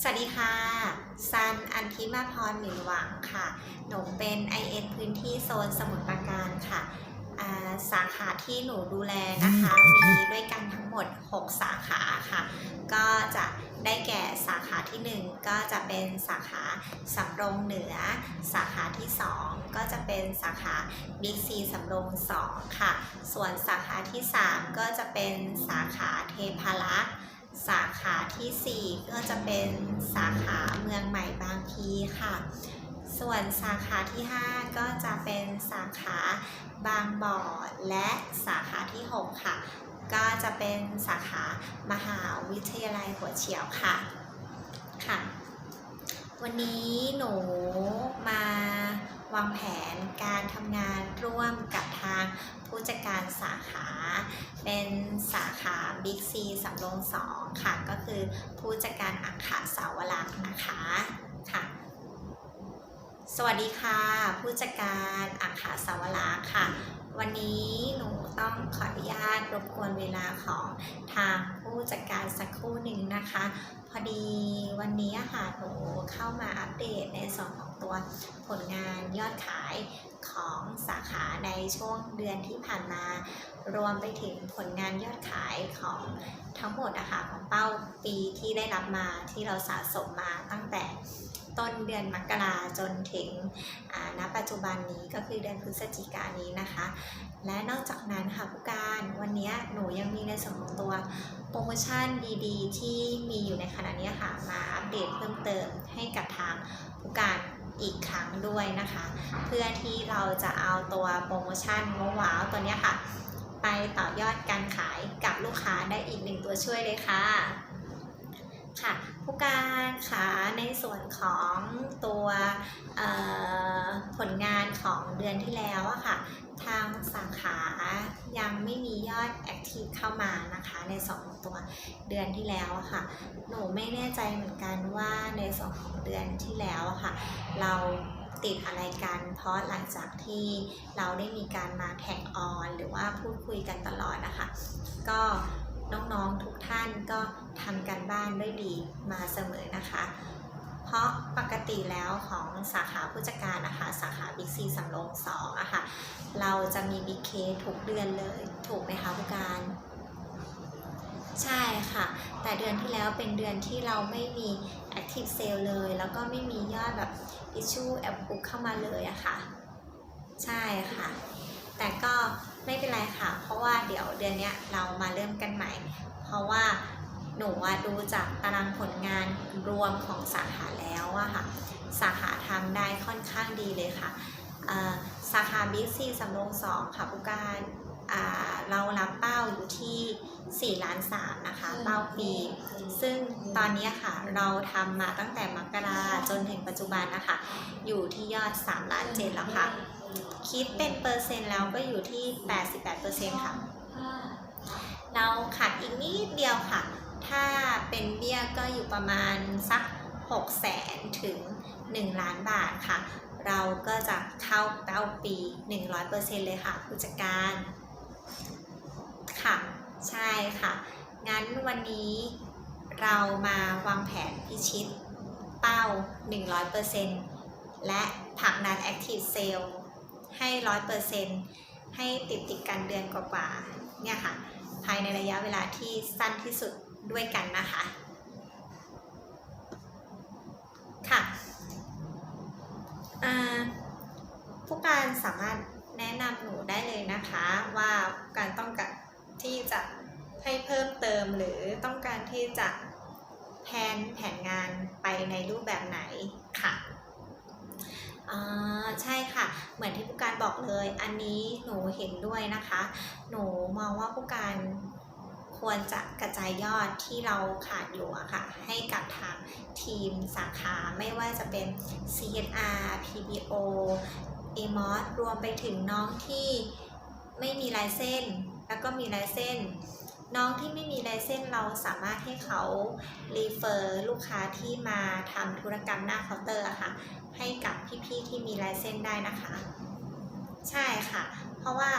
สวัสดีค่ะ ซัน อันทิมาพรหมิ่นหวังค่ะ หนูเป็น IN พื้นที่โซนสมุทรปราการค่ะ สาขาที่หนูดูแลนะคะ มีด้วยกันทั้งหมด 6 สาขาค่ะ ก็จะได้แก่สาขาที่ 1 ก็จะเป็นสาขาสำโรงเหนือ สาขาที่ 2 ก็จะเป็นสาขาบิ๊กซีสำโรง2ค่ะ ส่วนสาขาที่ 3 ก็จะเป็นสาขาเทพารักษ์ สาขาทีสี่ 4 ก็จะเป็นสาขาเมืองใหม่บางพีค่ะ ส่วนสาขาที่ 5 ก็จะเป็นสาขาบางบ่อและสาขาที่ 6 ค่ะ ก็จะเป็นสาขามหาวิทยาลัยหัวเฉียวค่ะค่ะ วันนี้หนูมาวางแผนการทำงานร่วมกับทาง ผู้จัดการสาขาเป็นสาขา Big C สำโรงสองค่ะ ก็คือผู้จัดการอักขาสาวรักษ์นะคะค่ะ สวัสดีค่ะ ผู้จัดการอักขาสาวรักษ์ค่ะ วันนี้หนูต้องขออนุญาตรบกวนเวลาของทางผู้จัดการสักครู่หนึ่งนะคะ พอดีวันนี้ค่ะหนูเข้ามาอัปเดตในส่วนของ ตัวผลงานยอดขายของสาขาในช่วงเดือนที่ผ่านมา รวมไปถึงผลงานยอดขายของทั้งหมดอะค่ะของเป้าปีที่ได้รับมาที่เราสะสมมาตั้งแต่ต้นเดือนมกราจนถึงอ่าณปัจจุบันนี้ก็คือเดือนพฤศจิกายนนี้นะคะ และนอกจากนั้นค่ะผู้การวันนี้หนูยังมีในส่วนของตัวโปรโมชั่นดีๆ ที่มีอยู่ในขณะนี้ค่ะมาอัปเดตเพิ่มเติมให้กับทางผู้การ อีกครั้งด้วยนะคะ เพื่อที่เราจะเอาตัวโปรโมชั่นว้าวตัวนี้ค่ะ ไปต่อยอดการขายกับลูกค้าได้อีกหนึ่งตัวช่วยเลยค่ะ ค่ะผู้การคะในส่วนของตัวผลงานของเดือนที่แล้วอะค่ะ ทางสาขายังไม่มียอดแอคทีฟเข้ามานะคะในสองตัวเดือนที่แล้วอะค่ะ หนูไม่แน่ใจเหมือนกันว่าในสองของเดือนที่แล้วอะค่ะ เราติดอะไรกัน เพราะหลังจากที่เราได้มีการมาแท็กออน หรือว่าพูดคุยกันตลอดนะคะ ก็ น้องๆทุกท่านก็ทำกันบ้านได้ดีมาเสมอนะคะ เพราะปกติแล้วของสาขาผู้จัดการนะคะสาขาบิ๊กซีสำโรงสองอะค่ะเราจะมีบิ๊กเคทุกเดือนเลยถูกไหมคะผู้การ ใช่ค่ะ แต่เดือนที่แล้วเป็นเดือนที่เราไม่มี Active Sale เลย แล้วก็ไม่มียอดแบบ Issue App Book เข้ามาเลยอะค่ะ ใช่ค่ะ แต่ก็ ไม่เป็นไรค่ะ เพราะว่าเดี๋ยวเดือนนี้เรามาเริ่มกันใหม่ เพราะว่าหนูว่าดูจากตารางผลงานรวมของสาขาแล้วอะค่ะ สาขาทำได้ค่อนข้างดีเลยค่ะ สาขาบิ๊กซีสำโรงสองค่ะผู้การเรารับเป้าอยู่ที่4ล้านสามนะคะเป้าปี ซึ่งตอนนี้ค่ะเราทำมาตั้งแต่มกราจนถึงปัจจุบันนะคะ อยู่ที่ยอด3ล้านเจ็ดแล้วค่ะ คิดเป็นเปอร์เซ็นต์แล้วก็อยู่ที่ 88%ค่ะ เราขาดอีกนิดเดียวค่ะ ถ้าเป็นเบี้ยก็อยู่ประมาณสัก6แสนถึง 1 ล้านบาทค่ะ เราก็จะเข้าเป้าปี 100%เลยค่ะผู้จัดการ ค่ะ ใช่ค่ะ งั้นวันนี้เรามาวางแผนพิชิตเป้า 100%และผลักดัน Active Sale ให้100%ให้ติดติดกันเดือนกว่าๆเนี่ยค่ะ ภายในระยะเวลาที่สั้นที่สุดด้วยกันนะคะ ค่ะผู้การสามารถแนะนำหนูได้เลยนะคะว่าการต้องการที่จะให้เพิ่มเติมหรือต้องการที่จะแผนแผนงานไปในรูปแบบไหนค่ะ อ่าใช่ค่ะ เหมือนที่ผู้การบอกเลย อันนี้หนูเห็นด้วยนะคะ หนูมองว่าผู้การควรจะกระจายยอดที่เราขาดอยู่อะค่ะ ให้กับทางทีมสาขาไม่ว่าจะเป็น CNR PBO AMOS รวมไปถึงน้องที่ไม่มีลายเส้น แล้วก็มีลายเส้น น้องที่ไม่มีลายเส้นเราสามารถให้เขารีเฟอร์ลูกค้าที่มาทำธุรกรรมหน้าเคาน์เตอร์ค่ะ ให้กับพี่ๆที่มีลายเส้นได้นะคะ ใช่ค่ะ เพราะว่า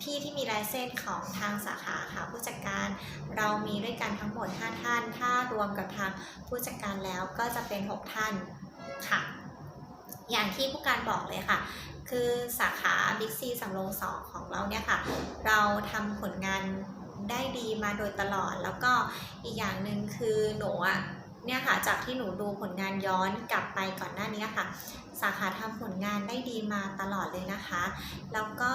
พี่ที่มีลายเส้นของทางสาขาค่ะผู้จัดการเรามีด้วยกันทั้งหมด 5 ท่าน ถ้ารวมกับทางผู้จัดการแล้วก็จะเป็น 6 ท่านค่ะ อย่างที่ผู้การบอกเลยค่ะ คือสาขาบิ๊กซีสำโรงสองของเราเนี่ยค่ะ เราทำผลงาน ได้ดีมาโดยตลอด แล้วก็อีกอย่างหนึ่งคือหนูอะเนี่ยค่ะจากที่หนูดูผลงานย้อนกลับไปก่อนหน้านี้ค่ะ สาขาทำผลงานได้ดีมาตลอดเลยนะคะ แล้วก็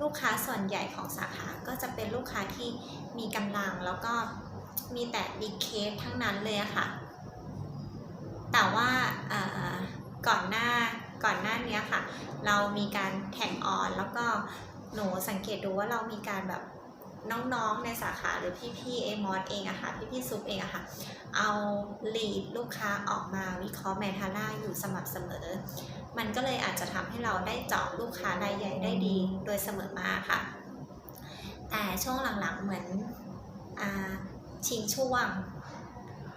ลูกค้าส่วนใหญ่ของสาขาก็จะเป็นลูกค้าที่มีกำลังแล้วก็มีแต่บิ๊กเคสทั้งนั้นเลยค่ะ แต่ว่าก่อนหน้าก่อนหน้านี้ค่ะ เรามีการแข่งออนแล้วก็หนูสังเกตดูว่าเรามีการแบบ น้องๆในสาขาหรือพี่ๆเอมอสเองอะค่ะพี่ๆซุปเองอะค่ะเอาลีดลูกค้าออกมาวิเคราะห์แมทาร่าอยู่สม่ำเสมอ มันก็เลยอาจจะทำให้เราได้เจาะลูกค้ารายใหญ่ได้ดีโดยเสมอมาค่ะ แต่ช่วงหลังๆเหมือนอชิงช่วง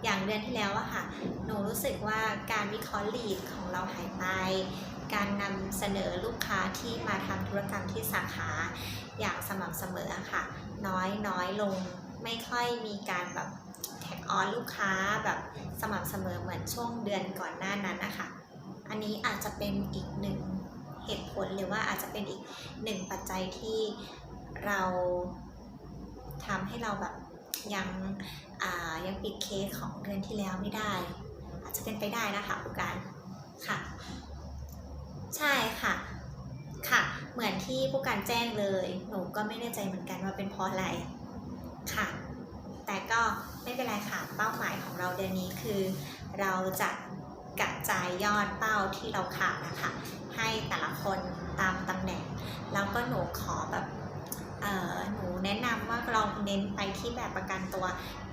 อย่างเดือนที่แล้วอะค่ะ หนูรู้สึกว่าการวิเคราะห์ลีดของเราหายไป การนำเสนอลูกค้าที่มาทำธุรกรรมที่สาขาอย่างสม่ำเสมอค่ะ น้อยน้อยลงไม่ค่อยมีการแบบแท็กออนลูกค้าแบบสม่ำเสมอเหมือนช่วงเดือนก่อนหน้านั้นนะคะ อันนี้อาจจะเป็นอีกหนึ่งเหตุผลหรือว่าอาจจะเป็นอีกหนึ่งปัจจัยที่เราทำให้เราแบบยังยังปิดเคสของเดือนที่แล้วไม่ได้ อาจจะเป็นไปได้นะคะผู้การค่ะ ใช่ค่ะ ค่ะ เหมือนที่ผู้การแจ้งเลย หนูก็ไม่แน่ใจเหมือนกันว่าเป็นเพราะอะไร ค่ะ แต่ก็ไม่เป็นไรค่ะ เป้าหมายของเราเดือนนี้คือ เราจะกระจายยอดเป้าที่เราขาดนะคะ ให้แต่ละคนตามตำแหน่ง แล้วก็หนูขอแบบหนูแนะนำว่าเราเน้นไปที่แบบประกันตัว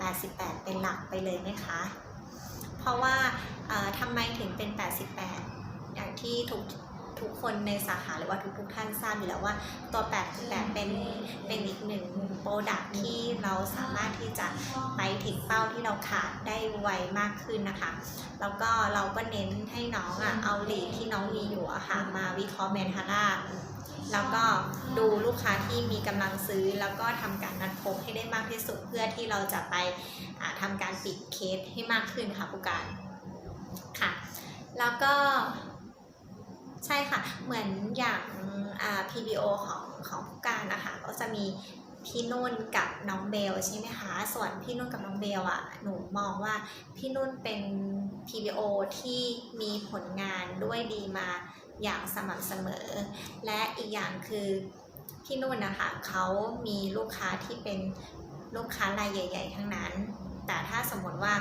88 เป็นหลักไปเลยไหมคะ เพราะว่าทำไมถึงเป็น 88 อย่างที่ทุก ทุกคนในสาขาหรือว่าทุกทุกๆท่านทราบอยู่แล้วว่าตัว88เป็นเป็นอีกหนึ่งโปรดักที่เราสามารถที่จะไปถึงเป้าที่เราขาดได้ไวมากขึ้นนะคะ แล้วก็เราก็เน้นให้น้องอะเอาลีดที่น้องมีอยู่อะค่ะมาวิเคราะห์แมนทาร่าแล้วก็ดูลูกค้าที่มีกำลังซื้อแล้วก็ทำการนัดพบให้ได้มากที่สุดเพื่อที่เราจะไปอ่าทำการปิดเคสให้มากขึ้นค่ะผู้การค่ะ แล้วก็ ใช่ค่ะ เหมือนอย่างอ่า PBO ของของผู้การนะคะก็จะมีพี่นุ่นกับน้องเบลใช่ไหมคะ ส่วนพี่นุ่นกับน้องเบลอะ หนูมองว่าพี่นุ่นเป็น PBO ที่มีผลงานด้วยดีมาอย่างสม่ำเสมอ และอีกอย่างคือพี่นุ่นนะคะเขามีลูกค้าที่เป็นลูกค้ารายใหญ่ ๆ ทั้งนั้น แต่ถ้าสมมติว่า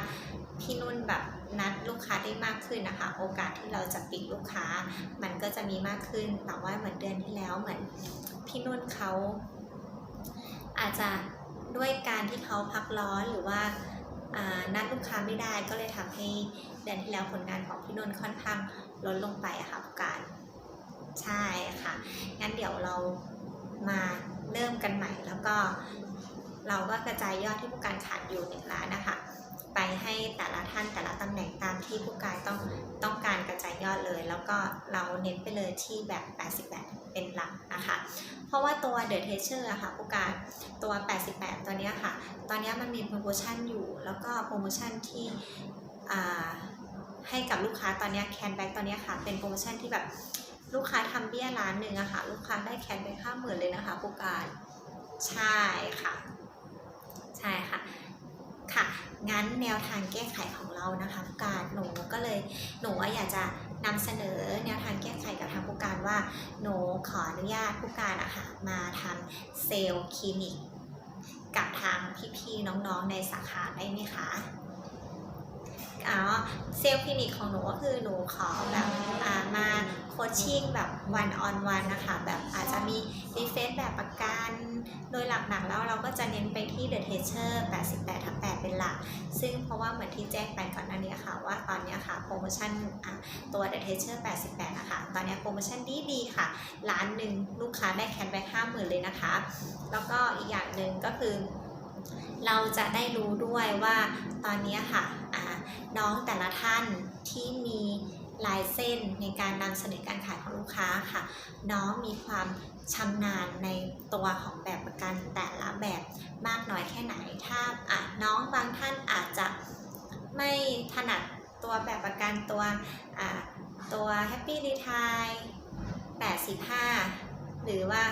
พี่นุ่นแบบ นัดลูกค้าได้มากขึ้นนะคะ โอกาสที่เราจะปิดลูกค้า มันก็จะมีมากขึ้นแต่ว่าเหมือนเดือนที่แล้วเหมือนพี่นุ่นเขาอาจจะด้วยการที่เขาพักร้อนหรือว่านัดลูกค้าไม่ได้ก็เลยทำให้เดือนที่แล้วผลงานของพี่นุ่นค่อนข้างลดลงไปอะค่ะการใช่ค่ะ งั้นเดี๋ยวเรามาเริ่มกันใหม่แล้วก็เราก็กระจายยอดที่ผู้การขาดอยู่หนึ่งล้านนะคะ ไปให้แต่ละท่านแต่ละตำแหน่งตามที่ผู้การต้องต้องการกระจายยอดเลย แล้วก็เราเน้นไปเลยที่แบบ 88 เป็นหลักนะคะ เพราะว่าตัว The t e a c h e r อะค่ะผู้การตัว 88 ตัวเนี้ยค่ะ ตอนเนี้ยมันมีโปรโมชั่นอยู่ แล้วก็โปรโมชั่นที่อ่าให้กับลูกค้าตอนเนี้แคนแบ็กตอนเนี้ยค่ะ เป็นโปรโมชั่นที่แบบลูกค้าทำเบี้ยร้านหนึ่งอะค่ะ ลูกค้าได้แคนแบ็กห้าหมื่นเลยนะคะผู้การใช่ค่ะ ใช่ค่ะ ค่ะ งั้นแนวทางแก้ไขของเรานะคะผู้การหนูก็เลยหนูอยากจะนำเสนอแนวทางแก้ไขกับทางผู้การว่าหนูขออนุญาตผู้การอะค่ะมาทำเซลล์คลินิก กับทางพี่ๆน้องๆในสาขาได้ไหมคะอ๋อเซลล์คลินิกของหนูก็คือหนูขอแบบามาโคชชิ่งแบบวันออนวันนะคะแบบอาจจะมีรีเฟซแบบประกัน โดยหลักๆแล้วเราก็จะเน้นไปที่ The Teacher 88ทับ เป็นหลัก ซึ่งเพราะว่าเหมือนที่แจ้งไปก่อนหน้านี้ค่ะ ว่าตอนนี้ค่ะโปรโมชั่นตัว The Treasure 88 นะคะ ตอนนี้โปรโมชั่นดีดีค่ะล้านหนึ่งลูกค้าได้แคนแบ็คห้าหมื่นเลยนะคะ แล้วก็อีกอย่างหนึ่งก็คือ เราจะได้รู้ด้วยว่าตอนนี้ค่ะน้องแต่ละท่านที่มี ลายเส้นในการนำเสนอการขายของลูกค้าค่ะ น้องมีความชำนาญในตัวของแบบประกันแต่ละแบบมากน้อยแค่ไหน ถ้าอะน้องบางท่านอาจจะไม่ถนัดตัวแบบประกันตัวอะตัว Happy Retire 85 หรือว่า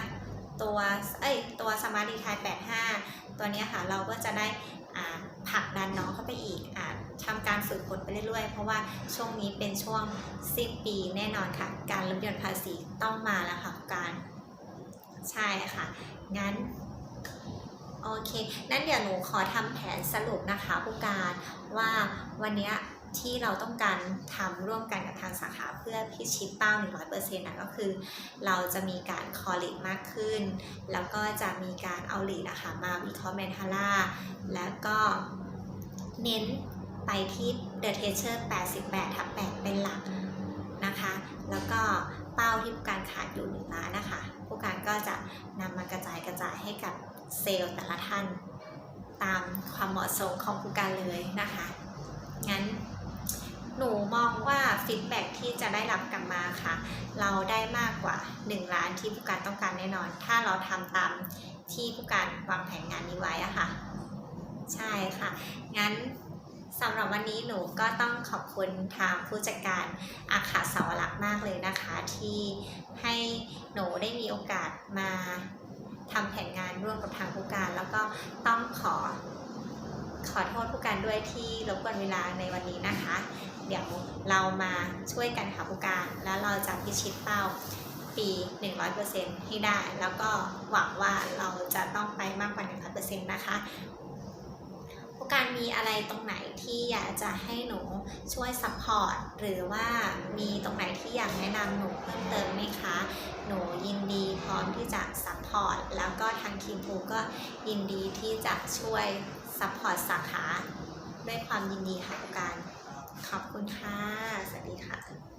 ตัวเอ้ยตัว Smart Retire 85 ตัวเนี้ยค่ะเราก็จะได้ ผลักดันน้องเข้าไปอีกอาทำการฝึกฝนไปเรื่อยๆ เพราะว่าช่วงนี้เป็นช่วงสิ้นปีแน่นอนค่ะ การลดหย่อนภาษีต้องมาแล้วค่ะการใช่ค่ะ งั้นโอเค นั้นเดี๋ยวหนูขอทำแผนสรุปนะคะผู้การว่าวันนี้ ที่เราต้องการทำร่วมกันกับทางสาขาเพื่อพิชิตเป้า 100%นะก็คือ เราจะมีการคอลิดมากขึ้น แล้วก็จะมีการเอาลีดนะคะมาวิเคราะห์แมนทาร่าแล้วก็เน้นไปที่ The t e a c h e r 88 ทับ 8 เป็นหลักนะคะ แล้วก็เป้าที่ผู้การขาดอยู่1ล้านนะคะ ผู้การก็จะนำมากระจายกระจายให้กับเซลล์แต่ละท่าน ตามความเหมาะสมของผู้การเลยนะคะ งั้น หนูมองว่าฟีดแบ็ที่จะได้รับกลับมาค่ะ เราได้มากกว่า 1 ล้านที่ผู้การต้องการแน่นอน ถ้าเราทำตามที่ผู้การวางแผนงานนี้ไว้อะค่ะ ใช่ค่ะ งั้นสำหรับวันนี้หนูก็ต้องขอบคุณทางผู้จัดการอาขาสาวรักมากเลยนะคะ ที่ให้หนูได้มีโอกาสมาทำแผนงานร่วมกับทางผู้การ แล้วก็ต้องขอขอโทษผู้การด้วยที่รบกวนเวลาในวันนี้นะคะ เดี๋ยวเรามาช่วยกันค่ะผู้การแล้วเราจะพิชิตเป้าปี 100%ให้ได้ แล้วก็หวังว่าเราจะต้องไปมากกว่า 100%นะคะผู้การมีอะไรตรงไหนที่อยากจะให้หนูช่วยซัพพอร์ตหรือว่ามีตรงไหนที่อยากแนะนำหนูเพิ่มเติมไหมคะ หนูยินดีพร้อมที่จะซัพพอร์ตแล้วก็ทางทีมภูก็ยินดีที่จะช่วยซัพพอร์ตสาขาด้วยความยินดีค่ะผู้การ ขอบคุณค่ะ สวัสดีค่ะ